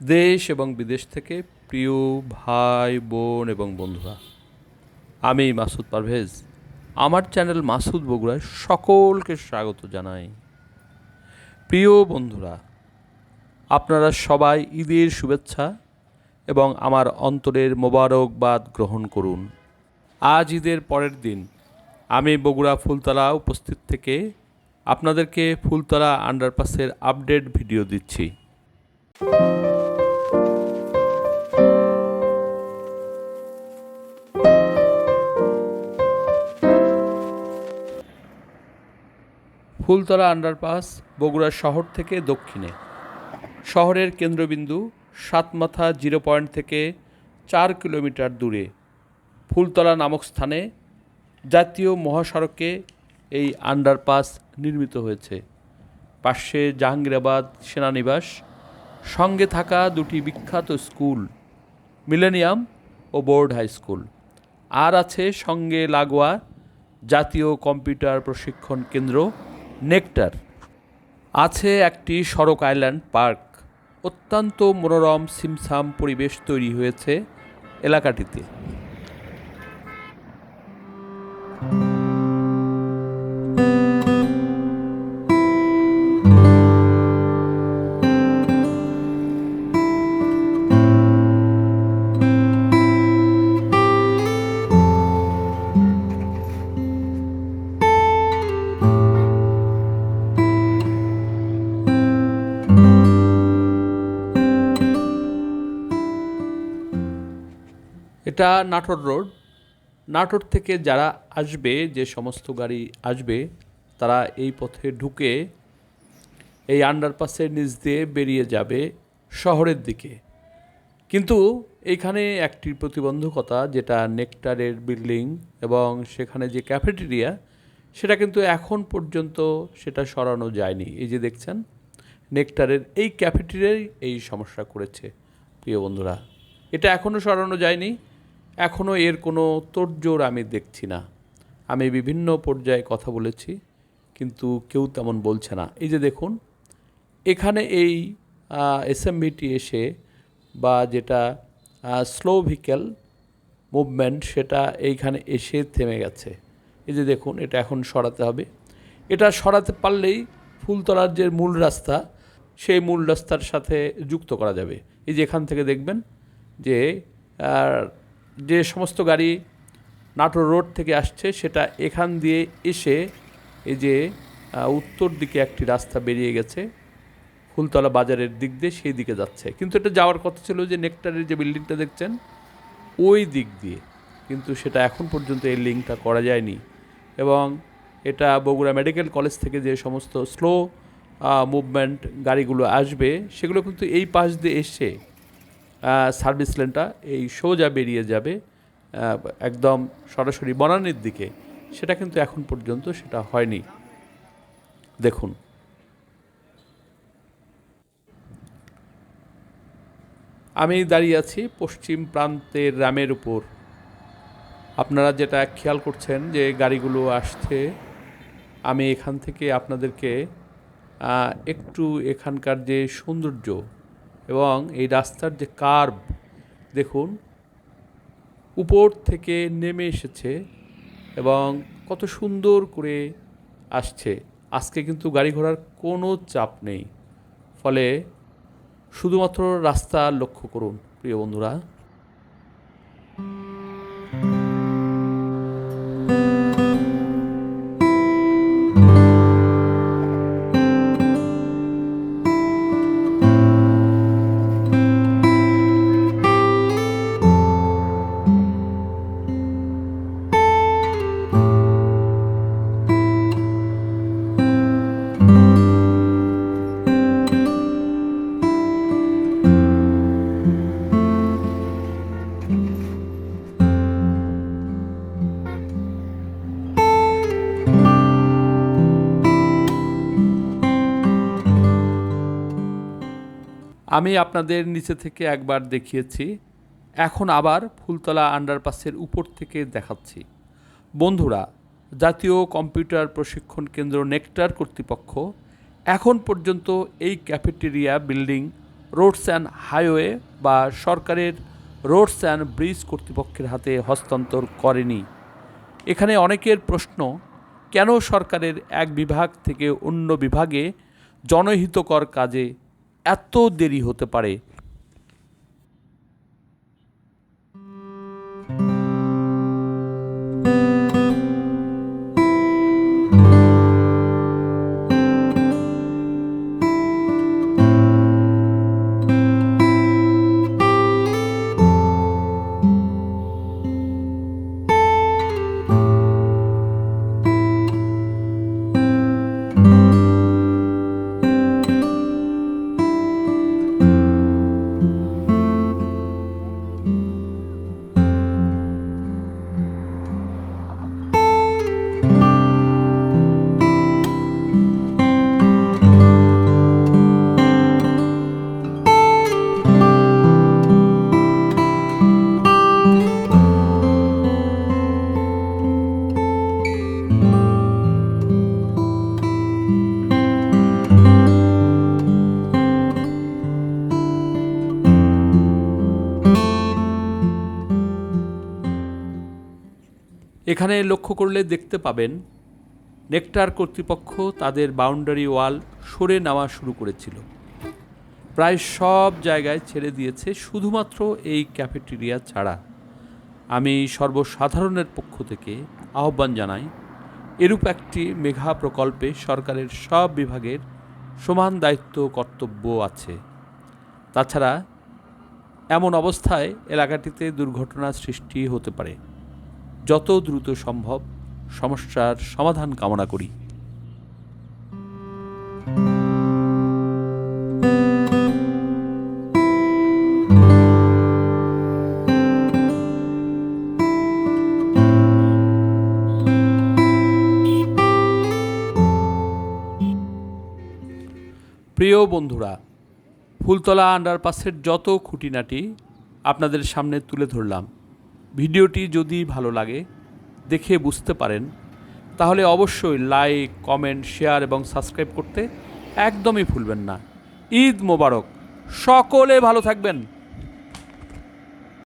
দেশ এবং বিদেশ থেকে প্রিয় ভাই, বোন এবং বন্ধুরা, আমি মাসুদ পারভেজ। আমার চ্যানেল মাসুদ বগুড়ায় সকলকে স্বাগত জানাই। প্রিয় বন্ধুরা, আপনারা সবাই ঈদের শুভেচ্ছা এবং আমার অন্তরের মোবারকবাদ গ্রহণ করুন। আজ ঈদের পরের দিন আমি বগুড়া ফুলতলা উপস্থিত থেকে আপনাদেরকে ফুলতলা আন্ডারপাসের আপডেট ভিডিও দিচ্ছি। ফুলতলা আন্ডারপাস বগুড়া শহর থেকে দক্ষিণে। শহরের কেন্দ্রবিন্দু সাতমাথা জিরো পয়েন্ট থেকে চার কিলোমিটার দূরে। ফুলতলা নামক স্থানে জাতীয় মহাসড়কে এই আন্ডারপাস নির্মিত হয়েছে। পাশে জাহাঙ্গীরাবাদ সেনানিবাস সঙ্গে থাকা দুটি বিখ্যাত স্কুল, মিলেনিয়াম ও বোর্ড হাই স্কুল। আর আছে সঙ্গে লাগোয়া জাতীয় কম্পিউটার প্রশিক্ষণ কেন্দ্র, নেকটার। আছে একটি সড়ক আইল্যান্ড পার্ক। অত্যন্ত মনোরম সিমসাম পরিবেশ তৈরি হয়েছে এলাকাটিতে। এটা নাটোর রোড। নাটোর থেকে যারা আসবে, যে সমস্ত গাড়ি আসবে, তারা এই পথে ঢুকে এই আন্ডারপাসের নিচ দিয়ে বেরিয়ে যাবে শহরের দিকে। কিন্তু এইখানে একটি প্রতিবন্ধকতা, যেটা নেকটারের বিল্ডিং এবং সেখানে যে ক্যাফেটেরিয়া সেটা কিন্তু এখন পর্যন্ত সেটা সরানো যায়নি। এই যে দেখছেন, নেকটারের এই ক্যাফেটেরিয়াই এই সমস্যা করেছে, প্রিয় বন্ধুরা। এটা এখনও সরানো যায়নি। এখনও এর কোনো তোড়জোড় আমি দেখছি না। আমি বিভিন্ন পর্যায়ে কথা বলেছি, কিন্তু কেউ তেমন বলছে না। এই যে দেখুন, এখানে এই এসএমভিটি এসে বা যেটা স্লো ভিকেল মুভমেন্ট সেটা এইখানে এসে থেমে গেছে। এই যে দেখুন, এটা এখন সরাতে হবে। এটা সরাতে পারলেই ফুলতলার যে মূল রাস্তা, সেই মূল রাস্তার সাথে যুক্ত করা যাবে। এই যে এখান থেকে দেখবেন যে যে সমস্ত গাড়ি নাটোর রোড থেকে আসছে, সেটা এখান দিয়ে এসে এই যে উত্তর দিকে একটি রাস্তা বেরিয়ে গেছে, ফুলতলা বাজারের দিক দিয়ে সেই দিকে যাচ্ছে। কিন্তু এটা যাওয়ার কথা ছিল যে নেকটারের যে বিল্ডিংটা দেখছেন, ওই দিক দিয়ে। কিন্তু সেটা এখন পর্যন্ত এই লিঙ্কটা করা যায়নি। এবং এটা বগুড়া মেডিকেল কলেজ থেকে যে সমস্ত স্লো মুভমেন্ট গাড়িগুলো আসবে, সেগুলো কিন্তু এই পাশ দিয়ে এসে সার্ভিস লেনটা এই সোজা বেরিয়ে যাবে একদম সরাসরি বনানীর দিকে। সেটা কিন্তু এখন পর্যন্ত সেটা হয়নি। দেখুন। আমি দাঁড়িয়ে আছি পশ্চিম প্রান্তের রামের উপর। আপনারা যেটা খেয়াল করছেন যে গাড়িগুলো আসছে, আমি এখান থেকে আপনাদেরকে একটু এখানকার যে সৌন্দর্য এবং এই রাস্তার যে কার্ভ, দেখুন, উপর থেকে নেমে এসেছে এবং কত সুন্দর করে আসছে। আজকে কিন্তু গাড়ি ঘোড়ার কোনো চাপ নেই। ফলে শুধুমাত্র রাস্তা লক্ষ্য করুন, প্রিয় বন্ধুরা। আমি আপনাদের নিচে থেকে একবার দেখিয়েছি, এখন আবার ফুলতলা আন্ডারপাসের উপর থেকে দেখাচ্ছি। বন্ধুরা, জাতীয় কম্পিউটার প্রশিক্ষণ কেন্দ্র নেকটার কর্তৃপক্ষ, এখন পর্যন্ত এই cafeteria building, roads and highway বা সরকারের রোডস অ্যান্ড ব্রিজ কর্তৃপক্ষের হাতে হস্তান্তর করেনি। এখানে অনেকের প্রশ্ন, কেন সরকারের এক বিভাগ থেকে অন্য বিভাগে জনহিতকর কাজে এত দেরি হতে পারে এখানে লক্ষ্য করলে দেখতে পাবেন, নেকটার কর্তৃপক্ষ তাদের বাউন্ডারি ওয়াল সরে নেওয়া শুরু করেছিল। প্রায় সব জায়গায় ছেড়ে দিয়েছে শুধুমাত্র এই ক্যাফেটেরিয়া ছাড়া। আমি সর্বসাধারণের পক্ষ থেকে আহ্বান জানাই, এরূপ একটি মেঘা প্রকল্পে সরকারের সব বিভাগের সমান দায়িত্ব কর্তব্য আছে। তাছাড়া, এমন অবস্থায় এলাকাটিতে দুর্ঘটনার সৃষ্টি হতে পারে। যত দ্রুত সম্ভব সমস্যার সমাধান কামনা করি। প্রিয় বন্ধুরা, ফুলতলা আন্ডারপাসের যত খুঁটিনাটি আপনাদের সামনে তুলে ধরলাম। ভিডিওটি যদি ভালো লাগে, দেখে বুঝতে পারেন, তাহলে অবশ্যই লাইক, কমেন্ট, শেয়ার এবং সাবস্ক্রাইব করতে একদমই ভুলবেন না। ঈদ মোবারক। সকলে ভালো থাকবেন।